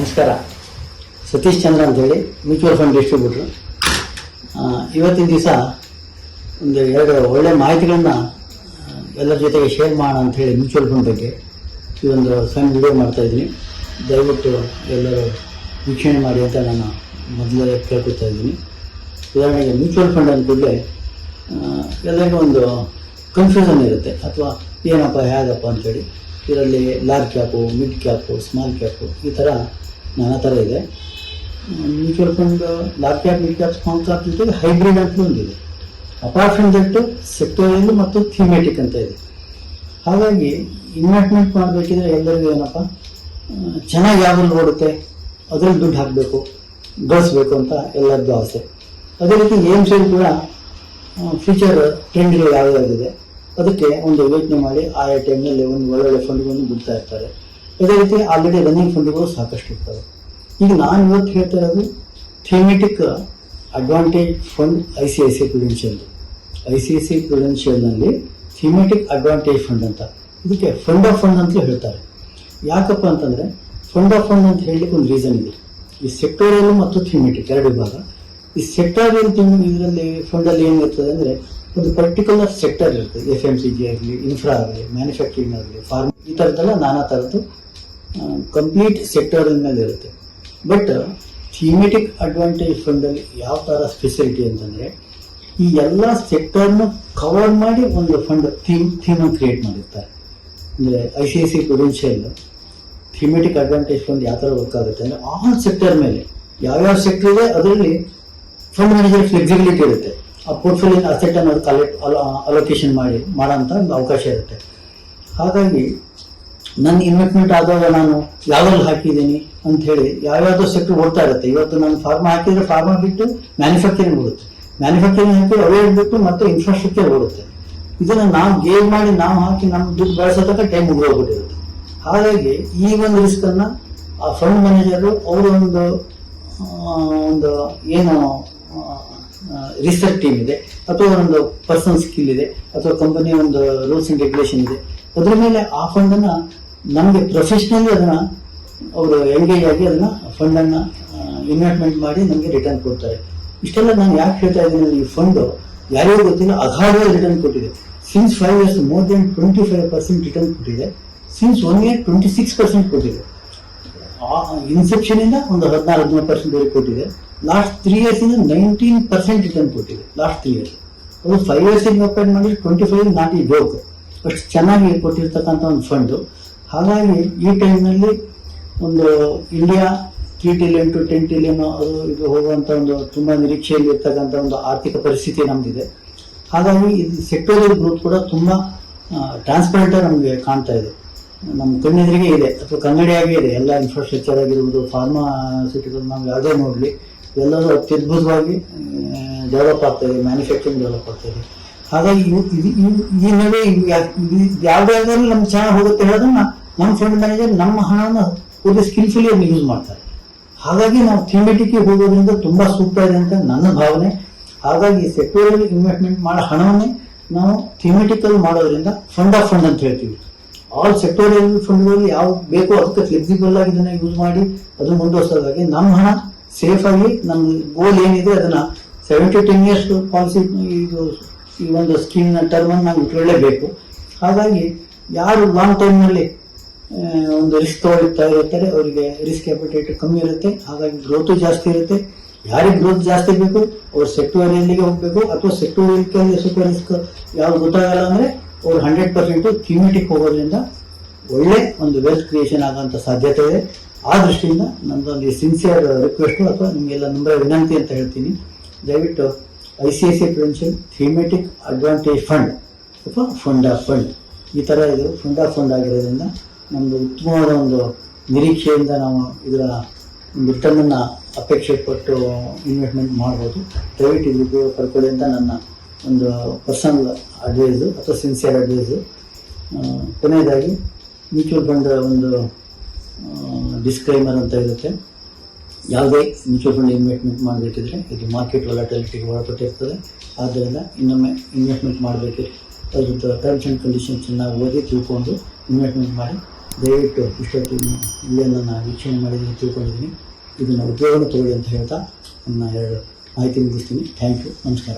ನಮಸ್ಕಾರ. ಸತೀಶ್ ಚಂದ್ರ ಅಂತೇಳಿ mutual fund ಡಿಸ್ಟ್ರಿಬ್ಯೂಟ್ರು ಇವತ್ತಿನ ದಿವಸ ಒಂದು ಎರಡು ಒಳ್ಳೆ ಮಾಹಿತಿಗಳನ್ನ ಎಲ್ಲರ ಜೊತೆಗೆ ಶೇರ್ ಮಾಡೋಣ ಅಂಥೇಳಿ ಮ್ಯೂಚುವಲ್ ಫಂಡ್ ಬಗ್ಗೆ ಈ ಒಂದು ಸಣ್ಣ ವಿಡಿಯೋ ಮಾಡ್ತಾ ಇದ್ದೀನಿ. ದಯವಿಟ್ಟು ಎಲ್ಲರೂ ವೀಕ್ಷಣೆ ಮಾಡಿ ಅಂತ ನಾನು ಮೊದಲೇ ಕೇಳ್ಕೊತಾ ಇದ್ದೀನಿ. ಉದಾಹರಣೆಗೆ ಮ್ಯೂಚುವಲ್ ಫಂಡ್ ಅಂದ್ಕೂಡಲೇ ಎಲ್ಲರಿಗೂ ಒಂದು ಕನ್ಫ್ಯೂಷನ್ ಇರುತ್ತೆ. ಅಥವಾ ಏನಪ್ಪ, ಹೇಗಪ್ಪ ಅಂಥೇಳಿ ಇದರಲ್ಲಿ large cap mid cap small cap ಈ ಥರ ನಾನಾ ಥರ ಇದೆ. Mutual fund large cap mid cap small cap ಜೊತೆಗೆ ಹೈಬ್ರಿಡ್ ಅಂತ ಒಂದಿದೆ. ಅಪಾರ್ಟ್ ಫ್ರಮ್ ದಟ್ ಸೆಕ್ಟೋರಿಯಲ್ ಮತ್ತು ಥೀಮೆಟಿಕ್ ಅಂತ ಇದೆ. ಹಾಗಾಗಿ ಇನ್ವೆಸ್ಟ್ಮೆಂಟ್ ಮಾಡಬೇಕಿದ್ರೆ ಎಲ್ಲರಿಗೂ ಏನಪ್ಪ? ಚೆನ್ನಾಗಿ ಯಾವ್ದ್ರಲ್ಲಿ ಓಡುತ್ತೆ ಅದ್ರಲ್ಲಿ ದುಡ್ಡು ಹಾಕಬೇಕು, ಗಳಿಸ್ಬೇಕು ಅಂತ ಎಲ್ಲರದ್ದು ಆಸೆ. ಅದೇ ರೀತಿ ಏಮ್ಸಲ್ಲಿ ಕೂಡ ಫ್ಯೂಚರ್ ಟ್ರೆಂಡ್ಗಳು ಯಾವ್ದಾಗಿದೆ ಅದಕ್ಕೆ ಒಂದು ಯೋಚನೆ ಮಾಡಿ ಆಯಾ ಟೈಮ್ನಲ್ಲಿ ಒಂದು ಒಳ್ಳೊಳ್ಳೆ ಫಂಡ್ಗಳನ್ನು ಬಿಡ್ತಾ ಇರ್ತಾರೆ. ಅದೇ ರೀತಿ ಆಲ್ರೆಡಿ ರನ್ನಿಂಗ್ ಫಂಡ್ಗಳು ಸಾಕಷ್ಟು ಇರ್ತವೆ. ಈಗ ನಾನು ಇವತ್ತು ಹೇಳ್ತಾ ಇರೋದು thematic advantage fund I C I C prudential I C I C ಪ್ರುಡೆನ್ಷಿಯಲ್ನಲ್ಲಿ thematic advantage fund ಅಂತ. ಇದಕ್ಕೆ ಫಂಡ್ ಆಫ್ ಫಂಡ್ ಅಂತ ಹೇಳ್ತಾರೆ. ಯಾಕಪ್ಪ ಅಂತಂದರೆ ಫಂಡ್ ಆಫ್ ಫಂಡ್ ಅಂತ ಹೇಳಲಿಕ್ಕೆ ಒಂದು ರೀಸನ್ ಇದೆ. ಈ ಸೆಕ್ಟೋರಿಯಲ್ ಮತ್ತು ಥಿಮೆಟಿಕ್ ಎರಡು ವಿಭಾಗ. ಈ ಸೆಕ್ಟೋರಿಯಲ್ ಥಿಮ್ ಇದರಲ್ಲಿ ಫಂಡಲ್ಲಿ ಏನಿರ್ತದೆ ಅಂದರೆ ಒಂದು ಪರ್ಟಿಕ್ಯುಲರ್ ಸೆಕ್ಟರ್ ಇರುತ್ತೆ. ಎಫ್ ಎಂ ಸಿ ಜಿ ಆಗಲಿ ಇನ್ಫ್ರಾ ಆಗಲಿ ಮ್ಯಾನುಫ್ಯಾಕ್ಚರಿಂಗ್ ಆಗಲಿ ಫಾರ್ಮ್ ಈ ಥರದ್ದೆಲ್ಲ ನಾನಾ ಥರದ್ದು ಕಂಪ್ಲೀಟ್ ಸೆಕ್ಟರ್ ಮೇಲೆ ಇರುತ್ತೆ. ಬಟ್ ಥಿಮೆಟಿಕ್ ಅಡ್ವಾಂಟೇಜ್ ಫಂಡಲ್ಲಿ ಯಾವ ಥರ ಸ್ಪೆಷಾಲಿಟಿ ಅಂತಂದರೆ, ಈ ಎಲ್ಲ ಸೆಕ್ಟರ್ನ ಕವರ್ ಮಾಡಿ ಒಂದು ಫಂಡ್ ಥೀಮ್ ಥೀಮನ್ನು ಕ್ರಿಯೇಟ್ ಮಾಡಿರ್ತಾರೆ. ಅಂದರೆ I C I C prudential thematic advantage fund ಯಾವ ಥರ ವರ್ಕ್ ಆಗುತ್ತೆ ಅಂದರೆ ಆಲ್ ಸೆಕ್ಟರ್ ಮೇಲೆ, ಯಾವ್ಯಾವ ಸೆಕ್ಟರ್ ಇದೆ ಅದರಲ್ಲಿ ಫಂಡ್ ಮ್ಯಾನೇಜರ್ ಫ್ಲೆಕ್ಸಿಬಿಲಿಟಿ ಇರುತ್ತೆ. ಆ ಪೋರ್ಟ್ಫೋಲಿಯೋ ಅಸೆಟ್ ಅನ್ನೋದು ಕಲೆಕ್ಟ್ ಅಲೋಕೇಶನ್ ಮಾಡಿ ಮಾಡೋಂಥ ಒಂದು ಅವಕಾಶ ಇರುತ್ತೆ. ಹಾಗಾಗಿ ನನ್ನ ಇನ್ವೆಸ್ಟ್ಮೆಂಟ್ ಆದಾಗ ನಾನು ಯಾವ್ದ್ರಲ್ಲಿ ಹಾಕಿದ್ದೀನಿ ಅಂತ ಹೇಳಿ ಯಾವ್ಯಾವುದೋ ಸೆಕ್ಟರ್ ಓಡ್ತಾ ಇರುತ್ತೆ. ಇವತ್ತು ನಾನು ಫಾರ್ಮಾ ಹಾಕಿದ್ರೆ ಫಾರ್ಮಾ ಬಿಟ್ಟು ಮ್ಯಾನುಫ್ಯಾಕ್ಚರಿಂಗ್ ಓಡುತ್ತೆ. ಮ್ಯಾನುಫ್ಯಾಕ್ಚರಿಂಗ್ ಹಾಕಿ ಅವೇ ಬಿಟ್ಟು ಮತ್ತೆ ಇನ್ಫ್ರಾಸ್ಟ್ರಕ್ಚರ್ ಓಡುತ್ತೆ. ಇದನ್ನ ನಾವು ಗೇಮ್ ಮಾಡಿ ನಾವು ಹಾಕಿ ನಮ್ಮ ದುಡ್ಡು ಬಳಸೋ ತನಕ ಟೈಮ್ ಮುಗಿದೋಗ್ಬಿಟ್ಟಿರುತ್ತೆ ಹಾಗಾಗಿ ಈ ಒಂದು ರಿಸ್ಕನ್ನು ಆ ಫಂಡ್ ಮ್ಯಾನೇಜರು ಅವರೊಂದು ಒಂದು ಒಂದು ಏನು ರಿಸರ್ಚ್ ಟೀಮ್ ಇದೆ. ಅಥವಾ ಒಂದು ಪರ್ಸನಲ್ ಸ್ಕಿಲ್ ಇದೆ. ಅಥವಾ ಕಂಪನಿ ಒಂದು ರೂಲ್ಸ್ ಅಂಡ್ ರೆಗ್ಯುಲೇಷನ್ ಇದೆ. ಅದ್ರ ಮೇಲೆ ಆ ಫಂಡ್ ಅನ್ನ ನಮಗೆ ಪ್ರೊಫೆಷನಲಿ ಅದನ್ನ ಅವರು ಎಂಗೇಜ್ ಆಗಿ ಅದನ್ನ ಫಂಡ್ ಅನ್ನ ಇನ್ವೆಸ್ಟ್ಮೆಂಟ್ ಮಾಡಿ ನಮಗೆ ರಿಟರ್ನ್ ಕೊಡ್ತಾರೆ. ಇಷ್ಟೆಲ್ಲ ನಾನು ಯಾಕೆ ಹೇಳ್ತಾ ಇದ್ದೀನಿ ಈ ಫಂಡ್ ಯಾರಿಗೂ ಗೊತ್ತಿಲ್ಲ ಅಗಾಧವಾಗಿ ರಿಟರ್ನ್ ಕೊಟ್ಟಿದೆ. Since five years more than twenty five percent return ಕೊಟ್ಟಿದೆ. Since one year twenty six percent ಕೊಟ್ಟಿದೆ ಇನ್ಸೆಪ್ಷನ್ ಇಂದ ಒಂದು ಹದಿನಾರು ಹದಿನೇಳು ಪರ್ಸೆಂಟ್ ವರೆಗೆ ಕೊಟ್ಟಿದೆ. ಲಾಸ್ಟ್ ತ್ರೀ ಇಯರ್ಸ್ ಇಂದ ನೈನ್ಟೀನ್ ಪರ್ಸೆಂಟ್ ರಿಟರ್ನ್ ಕೊಟ್ಟಿದೆ. ಲಾಸ್ಟ್ ತ್ರೀ ಇಯರ್ಸ್ ಅದು ಫೈವ್ ಇಯರ್ಸ್ ಕಂಪೇರ್ ಮಾಡಿದ್ರೆ ಟ್ವೆಂಟಿ ಫೈವ್ ನಾಟ್ ಈ ಜೋಕ್ ಅಷ್ಟು ಚೆನ್ನಾಗಿ ಕೊಟ್ಟಿರ್ತಕ್ಕಂಥ ಒಂದು ಫಂಡು ಹಾಗಾಗಿ ಈ ಟೈಮ್ನಲ್ಲಿ ಒಂದು India three trillion to ten trillion ಅದು ಇದು ಹೋಗುವಂಥ ಒಂದು ತುಂಬ ನಿರೀಕ್ಷೆಯಲ್ಲಿ ಇರ್ತಕ್ಕಂಥ ಒಂದು ಆರ್ಥಿಕ ಪರಿಸ್ಥಿತಿ ನಮ್ದಿದೆ. ಹಾಗಾಗಿ ಇದು ಸೆಕ್ಟೋರಿಯಲ್ ಗ್ರೋತ್ ಕೂಡ ತುಂಬ ಟ್ರಾನ್ಸ್ಪರೆಂಟ್ ನಮಗೆ ಕಾಣ್ತಾ ಇದೆ. ನಮ್ಮ ಕಣ್ಣೆದುರಿಗೆ ಇದೆ, ಅಥವಾ ಕನ್ನಡಿಯಾಗೇ ಇದೆ. ಎಲ್ಲ ಇನ್ಫ್ರಾಸ್ಟ್ರಕ್ಚರ್ ಆಗಿರ್ಬೋದು ಫಾರ್ಮಾಸ್ಯೂಟಿಕಲ್ ನಾವು ಯಾವುದೇ ನೋಡಲಿ. ಎಲ್ಲರೂ ಅತ್ಯದ್ಭುತವಾಗಿ ಡೆವಲಪ್ ಆಗ್ತಾ ಇದೆ ಮ್ಯಾನುಫ್ಯಾಕ್ಚರಿಂಗ್ ಡೆವಲಪ್ ಆಗ್ತಾ ಇದೆ. ಹಾಗಾಗಿ ಇವು ಇದು- ಇವು- ಈ ನಡುವೆ ನಮ್ಮ ಯಾವ್ದಾದ್ರೂ ನಮ್ಗೆ ಚೆನ್ನಾಗಿ ಹೋಗುತ್ತೆ ಹೇಳೋದನ್ನ ನಮ್ಮ ಫಂಡ್ ಮ್ಯಾನೇಜರ್ ನಮ್ಮ ಹಣನ ಒಂದು ಸ್ಕಿಲ್ಫುಲಿ ಅವ್ರು ಯೂಸ್ ಮಾಡ್ತಾರೆ. ಹಾಗಾಗಿ ನಾವು ಥಿಮೆಟಿಕ್ಗೆ ಹೋಗೋದ್ರಿಂದ ತುಂಬಾ ಸೂಕ್ತ ಇದೆ ಅಂತ ನನ್ನ ಭಾವನೆ. ಹಾಗಾಗಿ ಸೆಕ್ಟೋರಿಯಲ್ ಇನ್ವೆಸ್ಟ್ಮೆಂಟ್ ಮಾಡೋ ಹಣವನ್ನೇ ನಾವು ಥಿಮೆಟಿಕಲ್ ಮಾಡೋದ್ರಿಂದ ಫಂಡ್ ಆಫ್ ಫಂಡ್ ಅಂತ ಹೇಳ್ತೀವಿ. ಆಲ್ ಸೆಕ್ಟೋರಿಯಲ್ ಫಂಡ್ಗಳಲ್ಲಿ ಯಾವ ಬೇಕೋ ಅದಕ್ಕೆ ಫ್ಲೆಕ್ಸಿಬಲ್ ಆಗಿ ಇದನ್ನ ಯೂಸ್ ಮಾಡಿ ಅದು ಮುಂದುವರ್ಸೋದಾಗಿ ನಮ್ಮ ಹಣ ಸೇಫ್ ಆಗಿ ನಮ್ಮ ಗೋಲ್ ಏನಿದೆ ಅದನ್ನ seven to ten years policy ಇದು ಈ ಒಂದು ಸ್ಕೀಮ್ನ ಟರ್ಮನ್ನು ನಾವು ಇಟ್ಕೊಳ್ಳೇಬೇಕು ಹಾಗಾಗಿ ಯಾರು ಲಾಂಗ್ ಟೈಮ್ನಲ್ಲಿ ಒಂದು ರಿಸ್ಕ್ ತಗೊಳ್ತಾ ಇರ್ತಾರೆ, ಅವರಿಗೆ ರಿಸ್ಕ್ ಕ್ಯಾಪಿಟೇಟ್ ಕಮ್ಮಿ ಇರುತ್ತೆ, ಹಾಗಾಗಿ ಗ್ರೋತು ಜಾಸ್ತಿ ಇರುತ್ತೆ. ಯಾರಿಗೆ ಗ್ರೋತ್ ಜಾಸ್ತಿ ಬೇಕು, ಅವ್ರು ಸೆಕ್ಟೋರಿಯಲ್ಗೆ ಹೋಗಬೇಕು, ಅಥವಾ ಸೆಕ್ಟೋರಿಯಲ್ ಸೂಪರ್ ರಿಸ್ಕ್ ಯಾವ್ದು ಗೊತ್ತಾಗಲ್ಲ ಅಂದ್ರೆ ಅವ್ರು ಹಂಡ್ರೆಡ್ ಪರ್ಸೆಂಟು ಥಿಮೆಟಿಕ್ ಹೋಗೋದ್ರಿಂದ ಒಳ್ಳೆ ಒಂದು ವೆಲ್ತ್ ಕ್ರಿಯೇಷನ್ ಆಗೋಂಥ ಸಾಧ್ಯತೆ ಇದೆ. ಆ ದೃಷ್ಟಿಯಿಂದ ನಮ್ದೊಂದು ಸಿನ್ಸಿಯರ್ ರಿಕ್ವೆಸ್ಟ್ ಅಥವಾ ನಿಮಗೆಲ್ಲ ನಂಬರ್ ವಿನಂತಿ ಅಂತ ಹೇಳ್ತೀನಿ. ದಯವಿಟ್ಟು I C I C prudential, thematic advantage fund ಅಥವಾ ಫಂಡ್ ಆಫ್ ಫಂಡ್. ಈ ಥರ ಇದು. ಫಂಡ್ ಆಫ್ ಫಂಡ್ ಆಗಿರೋದ್ರಿಂದ ನಮ್ಮದು ಉತ್ತಮವಾದ ಒಂದು ನಿರೀಕ್ಷೆಯಿಂದ ನಾವು ಇದರ ಒಂದು ರಿಟರ್ನನ್ನು ಅಪೇಕ್ಷೆ ಪಟ್ಟು ಇನ್ವೆಸ್ಟ್ಮೆಂಟ್ ಮಾಡ್ಬೋದು. ದಯವಿಟ್ಟು ಇದು ಉಪಯೋಗ ಪಡ್ಕೊಳ್ಳಿ ಅಂತ ನನ್ನ ಒಂದು ಪರ್ಸನಲ್ ಅಡ್ವೈಸು ಅಥವಾ ಸಿನ್ಸಿಯರ್ ಅಡ್ವೈಸು ಕೊನೆಯದಾಗಿ ಮ್ಯೂಚುವಲ್ ಫಂಡ್ ಒಂದು ಡಿಸ್ಕ್ಲೈಮರ್ ಅಂತ ಇರುತ್ತೆ. ಯಾವುದೇ ಮ್ಯೂಚುವಲ್ ಫಂಡ್ ಇನ್ವೆಸ್ಟ್ಮೆಂಟ್ ಮಾಡಬೇಕಿದ್ರೆ ಇದು ಮಾರ್ಕೆಟ್ ವೊಲಾಟಿಲಿಟಿಗೆ ಒಳಪಟ್ಟಿರ್ತದೆ. ಆದ್ದರಿಂದ ಇನ್ನೊಮ್ಮೆ ಇನ್ವೆಸ್ಟ್ಮೆಂಟ್ ಮಾಡಬೇಕಿದ್ರೆ ಅದರದ್ದು ಟರ್ಮ್ಸ್ ಆ್ಯಂಡ್ ಕಂಡೀಷನ್ ಚೆನ್ನಾಗಿ ಓದಿ ತಿಳ್ಕೊಂಡು ಇನ್ವೆಸ್ಟ್ಮೆಂಟ್ ಮಾಡಿ. ದಯವಿಟ್ಟು ಇಷ್ಟೊತ್ತು ವಿಡಿಯೋನ ನಾನು ವೀಕ್ಷಣೆ ಮಾಡಿದ್ದೀನಿ ತಿಳ್ಕೊಂಡಿದ್ದೀನಿ. ಇದನ್ನು ಉದ್ಯೋಗ ತಗೊಳ್ಳಿ ಅಂತ ಹೇಳ್ತಾ ನನ್ನ ಎರಡು ಮಾಹಿತಿ ಮುಗಿಸ್ತೀನಿ. ಥ್ಯಾಂಕ್ ಯು ನಮಸ್ಕಾರ.